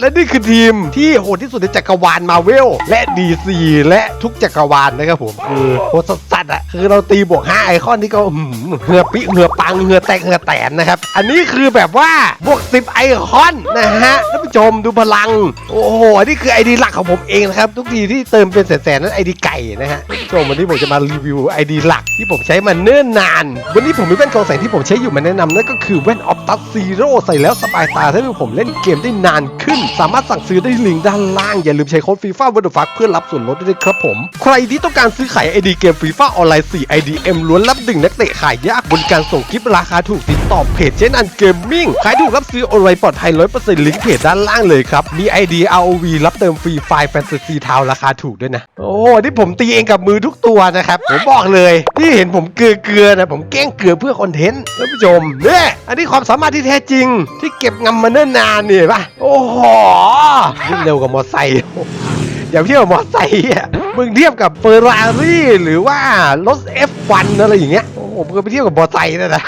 และนี่คือทีมที่โหดที่สุดในจักรวาลมาเวลและ DC และทุกจักรวาลนะครับผมคือโหดสัสๆอะคือเราตีบวก5ไอคอนนี่ก็เหือปิเหือปังเหือแตกเหือแตนนะครับ อันนี้คือแบบว่าบวก 10 ไอคอนนะฮะท่านผู้ชมดูพลัง โอ้โหอันนี้คือไอดีหลักของผมเองนะครับ ทุกทีที่เติมเป็นแสนๆนั้นไอดีไก่นะฮะชมวันนี้ผมจะมารีวิวไอดีหลักที่ผมใช้มาเนิ่นนาน วันนี้ผมมีแว่นกองแสงที่ผมใช้อยู่มาแนะนำนั่นก็คือแว่นออฟตัสซีโร่ใส่แล้วสบายตาถ้ผมเล่นเกมได้นานขึ้นสามารถสั่งซื้อได้ที่ลิงก์ด้านล่าง อย่าลืมใช้โค้ดฟีฟ่าวันเดอร์ฟักเพื่อรับส่วนลดด้วยครับผม ใครที่ต้องการซื้อขายไอดีเกมฟีฟ่าออนไลน์4 IDM ล้วนรับดึงนักเตะขายยากบริการส่งคลิปราคาถูกติดต่อเพจเช่นอันเกมมิ่งขายถูกรับซื้อออนไลน์ปลอดภัย100%ลิงก์เพจด้านล่างเลยครับมี ID ROV รับเติมฟรีไฟล์แฟนตาซีทาวราคาถูกด้วยนะโอ้โหนี่ผมตีเองกับมือทุกตัวนะครับผมบอกเลยที่เห็นผมเกลือเกลือๆนะผมแกล้งเกลือเพื่อคอนเทนต์ท่านผู้ชมเนี่ยอันนี้ความสามารถที่แท้จริง ที่เก็บงำมาเนิ่นนานเนี่ยปะโอ้โหวิ่งเร็วกว่ามอไซค์อย่าเทียบกับมอไซค์อะมึงเทียบกับเฟอร์รารี่หรือว่ารถ F1 อะไรอย่างเงี้ยโอ้โหมึงไปเทียบกับมอไซค์นะนะ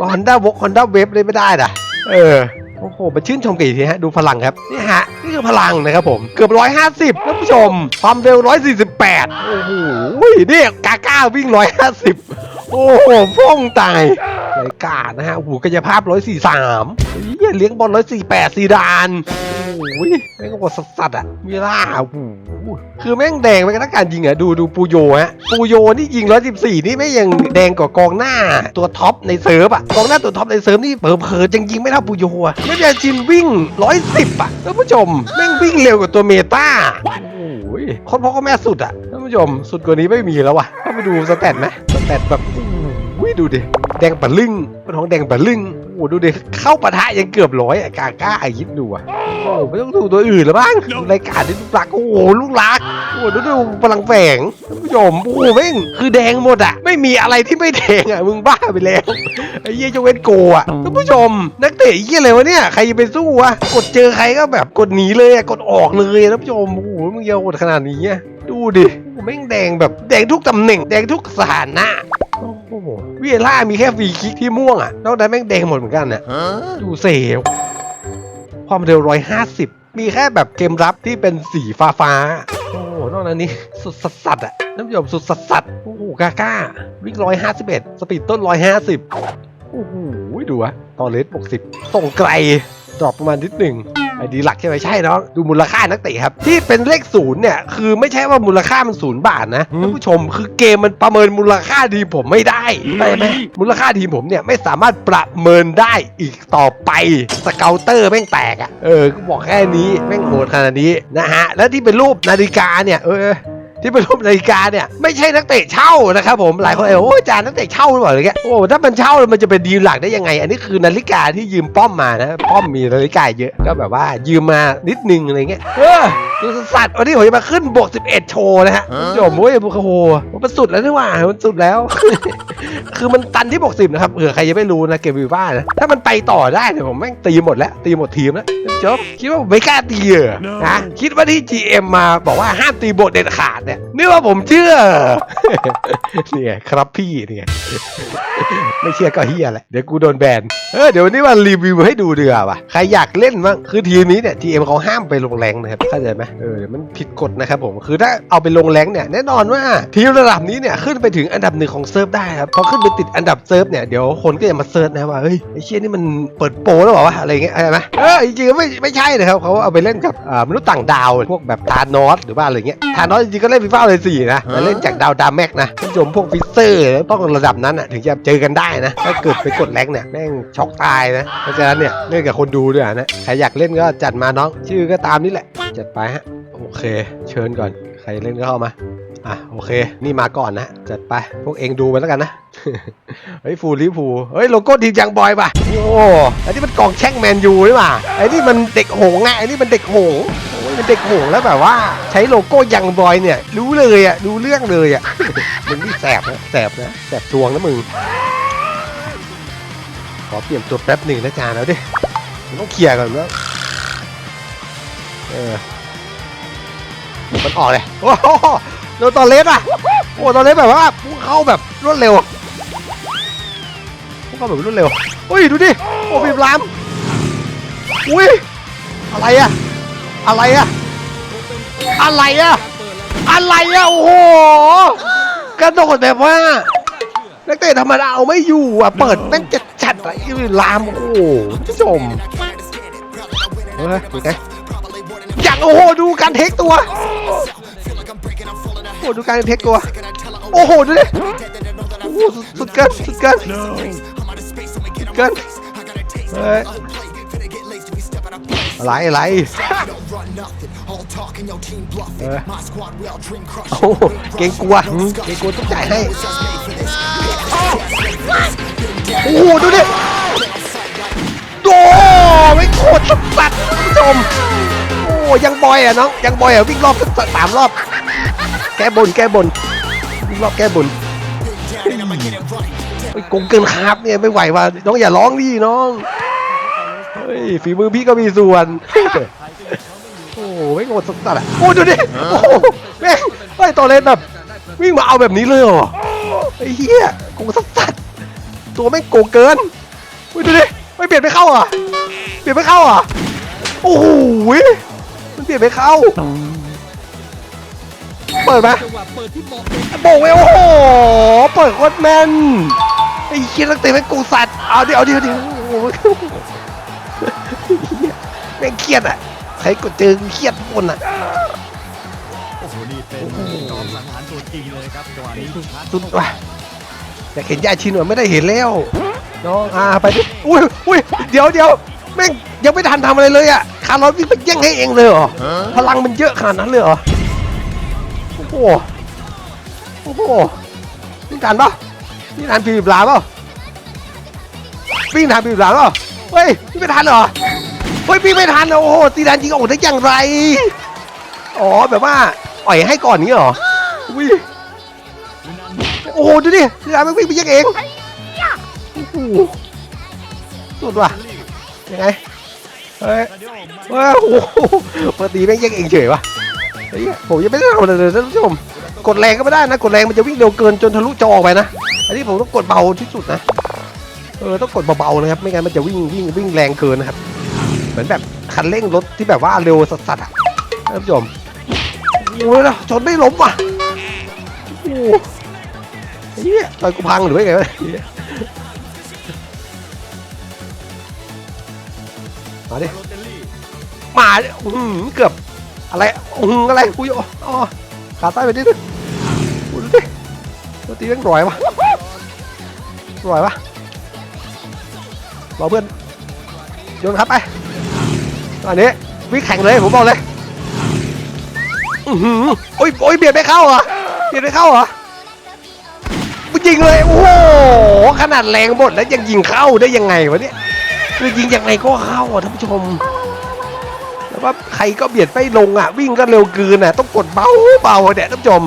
ฮอนด้าวกฮอนด้าเวฟเลยไม่ได้นะเออโอ้โหมาชื่นชมกันอีกทีฮะ ดูพลังครับนี่ฮะ นี่คือพลังนะครับผม เกือบ 150ท่านผู้ชม ความเร็ว 148 โอ้โหนี่กาก้าวิ่ง 150 โอ้โหพ่องตายไรกานะฮะโอ้โหกายภาพ 143เฮียเลี้ยงบอล148ซีดานโอ้ยแม่งก็บอสัสอะมีล่าโอ้โหคือแม่งแดงไปกันทั้งการยิงอะดูดูปูโยฮะปูโยนี่ยิง 114 นี่ไม่ยังแดงกว่ากองหน้าตัวท็อปในเซิร์ฟอะกองหน้าตัวท็อปในเซิร์ฟนี่เผลอๆจังยิงไม่เท่าปูโยอะไม่ได้ชินวิ่ง 110 อะท่านผู้ชมแม่งวิ่งเร็วกว่าตัวเมตาโอ้ยคนพ่อก็แม่สุดอะท่านผู้ชมสุดกว่านี้ไม่มีแล้วว่ะเข้าไปดูสแตทไหม แตทแบบโอ้ยดูดิแดงปะลึงเป็นของแดงปะลึงโอ้โหดูดิเข้าปะทะยังเกือบร้อยอะกาก้าไอ้ยิดดูอะโอ้โหไม่ต้องดูตัวอื่นแล้วบ้างรายการที่ลูกรักโอ้โหลูกรักโอ้โหดูดูพลังแฝงท่านผู้ชมโอ้โหแม่งคือแดงหมดอะไม่มีอะไรที่ไม่แดงอะมึงบ้าไปแล้วไอ้เหี้ยจะเว้นโกอะท่านผู้ชม นักเตะเหี้ยอะไรวะเนี่ยใครจะไปสู้วะกดเจอใครก็แบบกดหนีเลยอะกดออกเลยท่านผู้ชมโอ้โหมึงเยาวดขนาดนี้อะ ดูดิโอ้โหแม่งแดงแบบแดงทุกตำแหน่ง แดงทุกสถานะโอ้โหวิเอล่ามีแค่ฟรีคิกที่ม่วงอะนอกนั้นแม่งแดงหมดเหมือนกันน่ะดูเซลความเร็ว150มีแค่แบบเกมรับที่เป็นสีฟ้าฟ้าๆโอ้โหนอกนั้นนี่สุดสัสสัสๆอะน้ำยมสุดสัสสัสๆโอ้โหกาก้าวิ่ง151สปีดต้น150โอ้โหดูอะตอนเลส60ส่งไกลดรอปประมาณนิดหนึ่ง ไอดีหลักใช่ไหมใช่เนาะดูมูลค่านักเตะครับ ที่เป็นเลขศูนย์เนี่ยคือไม่ใช่ว่ามูลค่ามันศูนย์บาทนะท่านผู้ชมคือเกมมันประเมินมูลค่าทีมผมไม่ได้ได้ไหมมูลค่าทีมผมเนี่ยไม่สามารถประเมินได้อีกต่อไปสเกลเตอร์แม่งแตกอะเออก็บอกแค่นี้แม่งโหดขนาดนี้นะฮะแล้วที่เป็นรูปนาฬิกาเนี่ยเออ ที่เป็นรูปนาฬิกาเนี่ยไม่ใช่นักเตะเช่านะครับผมหลายคนเออโอ้อาจารย์นักเตะเช่าหรือเปล่าอะไรเงี้ยโอ้ถ้ามันเช่ามันจะเป็นดีลหลักได้ยังไง อันนี้คือนาฬิกาที่ยืมป้อมมานะป้อมมีนาฬิกาเยอะก็แบบว่ายืมมานิดนึงอะไรเงี้ยเออดูสัตว์วันนี้ผมจะมาขึ้นบวก11 โชว์นะฮะคุณผู้ชมโอ้ยโอ้โหมันสุดแล้วนี่หว่ามันสุดแล้ว คือมันตันที่บวกสิบนะครับเผื่อใครยังไม่รู้นะเกมวีว่านะถ้ามันไปต่อได้เนี่ยผมแม่งตีหมดแล้วตีหมดทีมแล้วจบคิดว่าผมไม่กล้าตีเหรอนะคิดว่าที่ GM มาบอกว่าห้ามตีบทเด็ดขาดเนี่ยนี่ว่าผมเชื่อ เนี่ยครับพี่เนี่ยไม่เชื่อก็เฮียแหละเดี๋ยวกูโดนแบนเออเดี๋ยววันนี้มารีวิวให้ดูดีกว่าว่ะใครอยากเล่นบ้างคือทีมนี้เนี่ย GM เขาห้ามไปลงแรงนะครับเข้าใจไหมเออเดี๋ยวมันผิดกฎนะครับผมคือถ้าเอาไปลงแรงเนี่ยแน่นอนว่าทีมระดับนี้เนี่ยขึ้นไปถึงอันดับหนึ่งของเซิร์ฟได้ครับพอขึ้นไปติดอันดับเซิร์ฟเนี่ยเดี๋ยวคนก็จะมาเซิร์ชนะว่าเฮ้ยไอ้เชี่ยนี่มันเปิดโปรแล้วเปล่าวะอะไรเงี้ยอะไรไหมเออจริงๆไม่ไม่ใช่นะครับเขาเอาไปเล่นกับอ่ามนุษย์ต่างดาวพวกแบบทานอสหรือว่าอะไรเงี้ยทานอสจริงๆก็เล่นฟีฟ่าเลยสี่นะแต่เล่นจากดาวดาแม็กนะท่านผู้ชมพวกฟิเซอร์ต้องระดับนั้นอะถึงจะเจอกันได้นะ ถ้าเกิดไปกดแรงเนี่ยแม่งช็อกตายนะเพราะฉะนั้นเนี่ยเล่นกับคนดูด้วยนะใครอยากเล่นก็จัดมาน้องชื่อก็ตามนี่แหละจัดไปฮะโอเค เชิญก่อนใครเล่นก็เข้ามาอะโอเค นี่มาก่อนนะ จัดไป พวกเองดูไปแล้วกันนะ เฮ้ยฟูลิฟูเฮ้ย โลโก้ทีมยังบอยป่ะ โอ้ไอ้นี่มันกองแช่งแมนยูนี่ป่ะไอ้นี่มันเด็กโหงไงไอ้นี่มันเด็กโหง โอ้ยมันเด็กโหงแล้วแบบว่าใช้โลโก้ยังบอยเนี่ย รู้เลยอะรู้เรื่องเลยอะ มึงนี่แสบนะแสบนะแสบตวงนะมึง ขอเปลี่ยนตัวแป๊บหนึ่งนะจานแล้วดิผมต้องเคลียร์ก่อนว่าเออมันออกเลยโอ้โหโดนตอนเล็กอะโอ้ตอนเล็กแบบว่าพุ่งเข้าแบบรวดเร็วพุ่งเข้าแบบรวดเร็วอุ้ยดูดิโอ้บีบลามอุ้ยอะไรอะ อะไรอะอะไรอะอะไรอะโอ้โหกระโดดแบบว่านักเตะธรรมดาเอาไม่อยู่อะเปิดแม่งจะจัดอะไรลามโอ้โหผู้ชมเฮ้ยดูไงอย่างโอ้โหดูการเทคตัวโอ้โหดูการเทคตัวโอ้โหดูดิโอ้โหสุดสุดเกินสุดเกินสุดเกินเฮ้ยอะไรอะไร โอ้โหเก่งกลัวหืมเก่งกลัวต้องจ่ายให้โอ้โหดูดิโอ้ไม่โคตรสัตว์คุณผู้ชมโอ้ยังบอยอะน้องยังบอยอะวิ่งรอบสักสามรอบ แก้บนแก้บนวิ่งรอบแก้บนไอ้ยกงเกินคาบเนี่ยไม่ไหวว่ะน้องอย่าร้องดิน้องเฮ้ยฝีมือพี่ก็มีส่วนโอ้ ไม่โคตรสัตว์อะโอ้ดูดิโอ้แม่งไอ้ยตัวเล่นแบบวิ่งมาเอาแบบนี้เลยเหรอไอ้เหี้ยโกงสัตว์ตัวไม่งโกงเกินอุ้ยดูดิไม่เปลี่ยนไม่เข้าอะเปลี่ยนไม่เข้าอะโอ้โหมันเปลี่ยนไม่เข้าเปิดไหมจังหวะเปิดที่เหมาะโบกไว้โอ้โหเปิดโคตรแม่นไอ้เคียนักเตะไม่กูสัตว์เอาดิเอาดิเอาดิโอ้โหแม่งเครียดอะ ใครกดเจอเครียดทุกคนอะโอ้โหนี่เป็นจอมสังหารตัวจริงเลยครับจังหวะนี้ชาร์จสุดว่ะอยากเห็นยาชินว่ะไม่ได้เห็นแล้วน้องอ่าไปดิอุ้ยอุ้ยเดี๋ยวเดี๋ยวแม่งยังไม่ทันทำอะไรเลยอะคาร์ลอสวิ่งไปแย่งให้เองเลยเหรอพลังมันเยอะขนาดนั้นเลยเหรอโอ้โหโอ้โหนี่ทันปะนี่ทันปีบลาเปล่าวิ่งทันปีบลาเปล่าเฮ้ยวิ่งไม่ทันเหรอ เฮ้ยวิ่ไม่ทันโอ้โหตีดันยิงออกได้อย่างไร อ๋อแบบว่าอ่อยให้ก่อนนี้เหรออุ้ยโอ้โหดูดิตีดันมันวิ่งไปแย่งเองโอ้โหสุดว่ะยังไงเฮ้ยเฮ้ยโอ้โหปกติแม่งแย่งเองเฉยวะเฮ้ยผมยังไม่ได้ทำอะไรเลยท่านผู้ชมกดแรงก็ไม่ได้นะ กดแรงมันจะวิ่งเร็วเกินจนทะลุจอออกไปนะ อันนี้ผมต้องกดเบาที่สุดนะ เออต้องกดเบาๆนะครับ ไม่งั้นมันจะวิ่งวิ่งวิ่งแรงเกินนะครับ เหมือนแบบคันเร่งรถที่แบบว่าเร็วสัสๆอะท่านผู้ชมโอ้ยนะชนไม่ล้มว่ะโอ้โหเฮียต่อยกูพังหรือไงวะเหี้ยมาดิมาดิอื้อหือเกือบอะไรอื้อะไรอุ้ยอ๋อขาใต้ไปนิดนึงอุ้ยดูดิตัวตีแม่งร่อยวะร่อยวะรอเพื่อนโยนครับไป ตอนนี้วิ่งแข่งเลยผมบอกเลยอือหือโอ้ยโอ้ยเบียดไม่เข้าเหรอเบียดไม่เข้าเหรอมันยิงเลยโอ้โหขนาดแรงหมดแล้วยังยิงเข้าได้ยังไงวะเนี่ยคือยิงยังไงก็เข้าอะท่านผู้ชมแล้วว่าใครก็เบียดไม่ลงอะ วิ่งก็เร็วเกินอะ ต้องกดเบาเบาเนี่ยท่านผู้ชม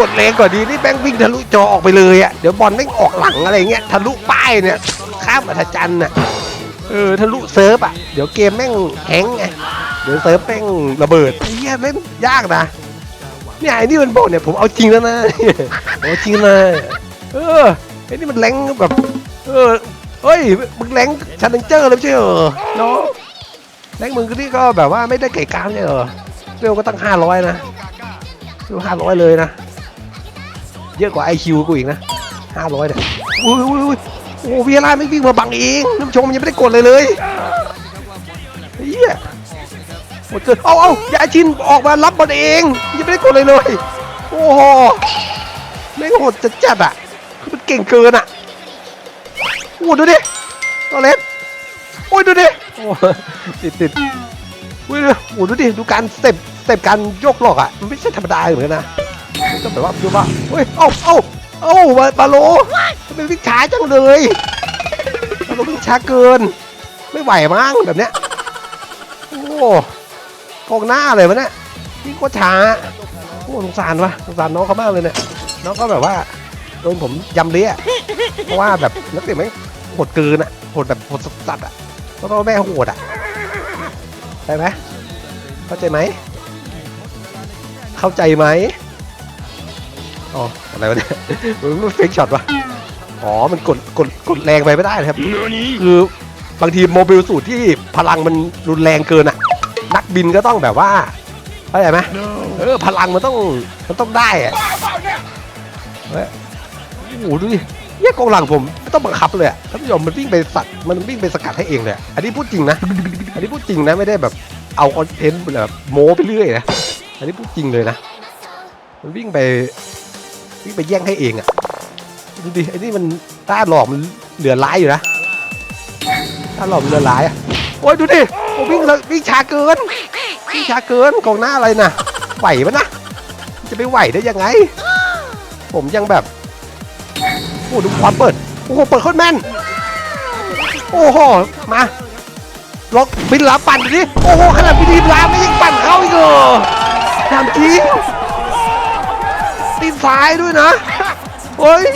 กดแรงกว่าดีนี่แบงวิ่งทะลุจอออกไปเลยอะเดี๋ยวบอลแม่งออกหลังอะไรเงี้ยทะลุป้ายเนี่ยข้ามอัธจันทร์อะ เออทะลุเซิร์ฟอะ เดี๋ยวเกมแม่งแฮงไง เดี๋ยวเซิร์ฟแม่งระเบิดไอ้เหี้ยแม่งยากนะ เนี่ยไอ้นี่มันบอกเนี่ยผมเอาจริงแล้วนะผมเอาจริงนะเออไอ้นี่มันแรงแบบ เออเฮ้ยมึงแรงชันเลนเจอร์เลยใช่เหรอเนาะแรงมึงก็นี่ก็แบบว่าไม่ได้ไก่กลางเนี่เหรอเร็วก็ตั้งห้าร้อยนะเร็วห้าร้อยเลยนะ เยอะกว่าไอคิวกูอีกนะห้าร้อยเนี่ยอุ้ยอุ้ยอุ้ย โอ้วีล่าไม่วิ่งมาบังเองน้ำชมมันยังไม่ได้กดเลยเลยเฮียหมดเกินเอาเอายาชินออกมารับบอลเองยังไม่ได้กดเลยเลย โอ้โหไม่งโหดจัดจัดๆอะคือมันเก่งเกินอะโอ้ดูดิตัวเล็กโอ้ยดูดิโอ้ติดติดอุ้ยดูโอ้ดูดิดูการสเต็ปสเต็ปการโยกหลอกอะมันไม่ใช่ธรรมดาเหมือนกันนะมันก็แบบว่าดูว่าเฮ้ยเอ้าเอ้า เอ้บาบาโลทำไมวิ่งช้าจังเลยบาโลวิ่งช้าเกิน ไม่ไหวมั้งแบบเนี้ยโอ้กองหน้าเลยวะเนี่ยวิ่งโคตรช้าโอ้สงสารวะสงสารน้องเขามากเลยเนี่ยน้องก็แบบว่าโดนผมยำเละอะเพราะว่าแบบนักเตะไม่งโหดเกินอะโหดแบบโหดสัสๆอะเพราะว่าแม่โหดอะใช่ไหมเข้าใจไหมเข้าใจไหม อ๋ออะไรวะเนี่ยมันเฟกช็อตวะอ๋อ มันกดกดกดแรงไปไม่ได้นะครับ คือบางทีโมบิลสูตรที่พลังมันรุนแรงเกินอะ นักบินก็ต้องแบบว่าเข้าใจไหมเออพลังมันต้องมันต้องได้อะเฮ้ยโอ้โหดูดิเนี่ยกองหลังผมไม่ต้องบังคับเลยอะท่านผู้ชมมันวิ่งไปสัตว์มันวิ่งไปสกัดให้เองเลยอะอันนี้พูดจริงนะ อันนี้พูดจริงนะไม่ได้แบบเอาคอนเทนต์แบบโม้ไปเรื่อยนะอันนี้พูดจริงเลยนะ มันวิ่งไป วิ่งไปแย่งให้เองอะดูดิไอ้นี่มันต้าหลอกมันเหลือร้ายอยู่นะต้าหลอกมันเหลือร้ายอะโอ้ยดูดิโอ้วิ่งเลยวิ่งช้าเกินวิ่งช้าเกินกองหน้าอะไรนะไหวปะนะจะไปไหวได้ยังไง ผมยังแบบโอ้ดูความเปิดโอ้โหเปิดโคตรแม่นโอ้โหมาล็อกบินลาปั่นดิโอ้โหขนาดบินลาไม่ยังปั่นเข้าอีกเหรอถามจริง ตีนซ้ายด้วยนะ เฮ้ย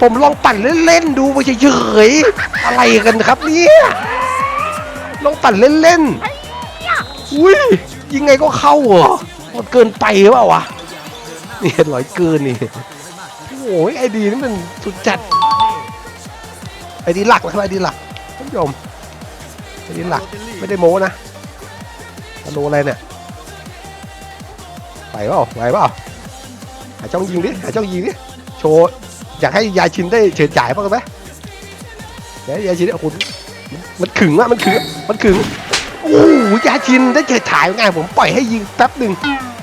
ผมลองปั่นเล่นๆดูไปเฉยๆอะไรกันครับเนี่ยลองปั่นเล่นๆอุ้ยยิงไงก็เข้าเหรอมันเกินไปหรือเปล่าวะนี่เห็นร้อยเกินนี่โอ้ยไอดีนี่มันสุดจัดไอดีหลักนะครับไอดีหลักท่านผู้ชมไอดีหลักไม่ได้โม้นะฮัลโหลอะไรเนี่ยไหวเปล่าไหวเปล่า หาช่องยิงดิหาช่องยิงดิโชว์อยากให้ยายชินได้เฉิดจ่ายบ้างไหมเดี๋ยวยายชินโอ้โหมันขึงอะมันขึงมันขึงโอ้โหยายชินได้เฉิดฉายไงผมปล่อยให้ยิงแป๊บหนึ่ง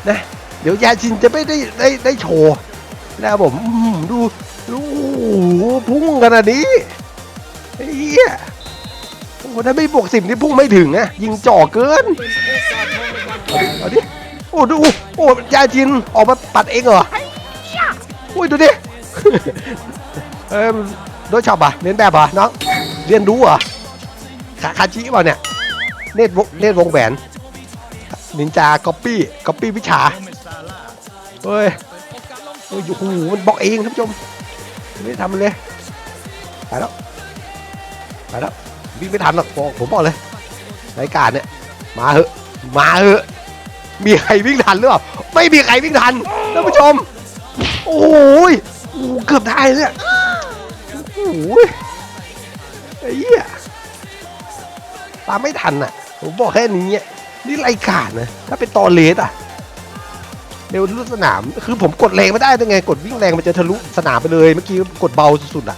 นะเดี๋ยวยายชินจะไม่ได้ได้ได้โชว์นะครับผมดูดูพุ่งขนาดนี้เหี้ยโอ้ถ้าไม่บวกสิบนี่พุ่งไม่ถึงนะยิงจ่อเกินเอาดิโอ้ดูโอ้ยาจินออกมาปัดเองเหรอ อุ้ยดูดิ เออโดยชอบอะเรียนแบบอะน้อง เรียนรู้อะคาคาชิเปล่าเนี่ย เนตรวงเนตรวงแหวน นินจาก๊อปปี้ก๊อปปี้วิชาเฮ้ยโอ้ยโอ้โหมันบอกเองท่านผู้ชมไม่ได้ทำมันเลยไปแล้วไปแล้ววิ่งไม่ทันหรอกบอกผมบอกเลยรายการเนี่ยมาเหอะมาเหอะมีใครวิ่งทันหรือเปล่าไม่มีใครวิ่งทันท่านผู้ชม โอ้ยเกือบได้เนี่ยโอ้ยไอ้เหี้ยตามไม่ทันอะ ผมบอกแค่นี้อะนี่ไรายการนะถ้าเป็นตอเลสอะเร็วทะลุสนาม คือผมกดแรงไม่ได้ยังไง กดวิ่งแรงมันจะทะลุสนามไปเลย เมื่อกี้กดเบาสุดๆอะ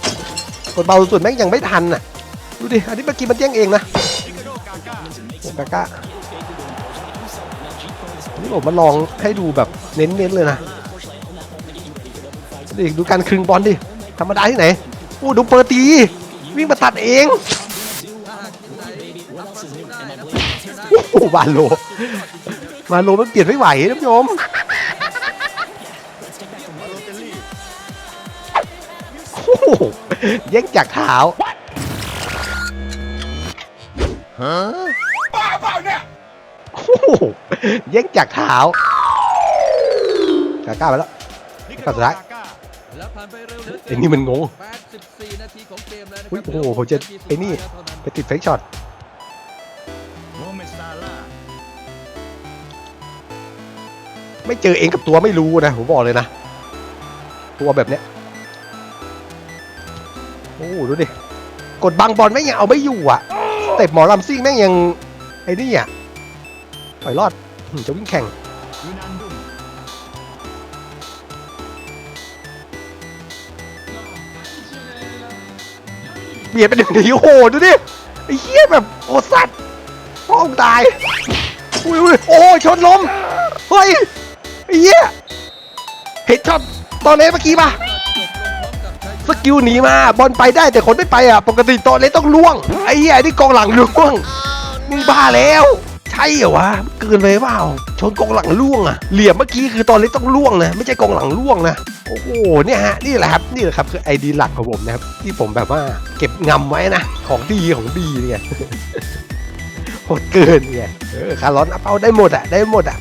กดเบาสุดๆแม่งยังไม่ทันอะ ดูดิ อันนี้เมื่อกี้มันแย่งเองนะโอ้กาก้านี่ผมมาลองให้ดูแบบเน้นๆเลยนะ ดิดูการคลึงบอลดิธรรมดาที่ไหนโอ้ดูเปิดตีวิ่งมาตัดเองโอ้บาโลมาโลมันเปลี่ยนไม่ไหวท่านผู้ชมโอ้โหแย่งจากเท้าโอ้โหแย่งจากเท้ากาก้าไปแล้วสุดท้าย แล้วผ่านไปเร็วเหลือไอ้นี่มันงง 84นาทีของเกมแล้วนะคอุ๊รัยโอ้โหผมจะไอ้นี่ ไปติดเฟกช็อตโมเมดซาร่าห์ไม่เจอเองกับตัวไม่รู้นะผมบอกเลยนะ ตัวแบบเนี้ยโอ้โหดูดิกดบังบอลแม่งยังเอาไม่อยู่อะสเต็ปหมอลำซิ่งแม่งยังไอ้นี่อะปล่อยรอดอืมจะวิ่งแข่ง เบียนเป็นึ่งทีโอ้โหดูดิไอ้เหี้ยแบบโอสัตว์พ่อมึงตายอุ้ยอุ้ยโอ้ชนล้มเฮ้ยไอ้เหี้ยเห็นช็อตตอนเล่นเมื่อกี้ปะสกิลหนีมาบอลไปได้แต่คนไม่ไปอะ ปกติตอนเล่นต้องล่วงไอ้เหี้ยนี่กองหลังล่วงมึงบ้าแล้ว ช่เหรอวะเกินไปเปล่าชนกองหลังล่วงอะเหลี่ยมเมื่อกี้คือตอนเล็กต้องล่วงนะไม่ใช่กองหลังล่วงนะโอ้โหเนี่ยฮะนี่แหละครับนี่แหละครับคือไอดีหลักของผมนะครับที่ผมแบบว่าเก็บงำไว้นะของดีของดีเนี่ยโหดเกินเนี่ยคาร์ลอนอัพเอาได้หมดอะได้หมดอะ